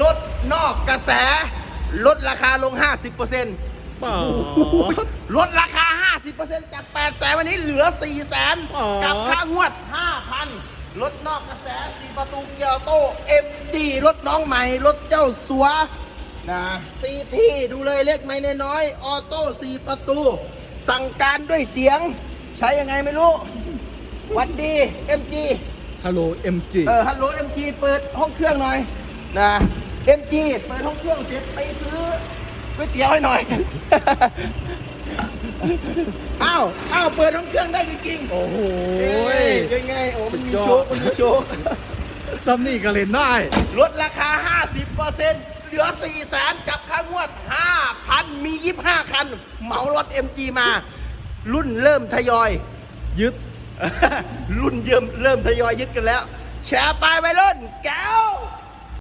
ลดนอกกระแส ลดราคาลง 50%ป๋อลดราคา 50%จาก8แสนวันนี้เหลือ 4 แสนอ๋อ กับค่างวด 5,000ลดนอกกระแส4ประตูเกียร์โต้ MD รถน้องใหม่ รถเจ้าสัวนะซีพีดูเลยเล็กไม่น้อยๆออโต้4ประตู สั่งการด้วยเสียง ใช้ยังไงไม่รู้หวัดดี MG ฮัลโหลเอ็มจีเออฮัลโหล MG เปิดห้องเครื่องหน่อยนะ MG เปิดห้องเครื่องเสร็จไปซื้อก๋วยเตี๋ยวให้หน่อย อ้าวอ้าวเปิดห้องเครื่องได้จริงๆโอ้โหยังไงโอ้มันมีสุดยอดโชคมันมีโชคซัมนี่ก็เล่นได้ลดราคา 50%เหลือ4แสนกับค่างวด 5,000 มี 25 คัน เหมารถ MG มา รุ่นเริ่มทยอย ยึด รุ่นเยิมเริ่มทยอยยึดกันแล้ว แชร์ไปไปรุ่นแก้ว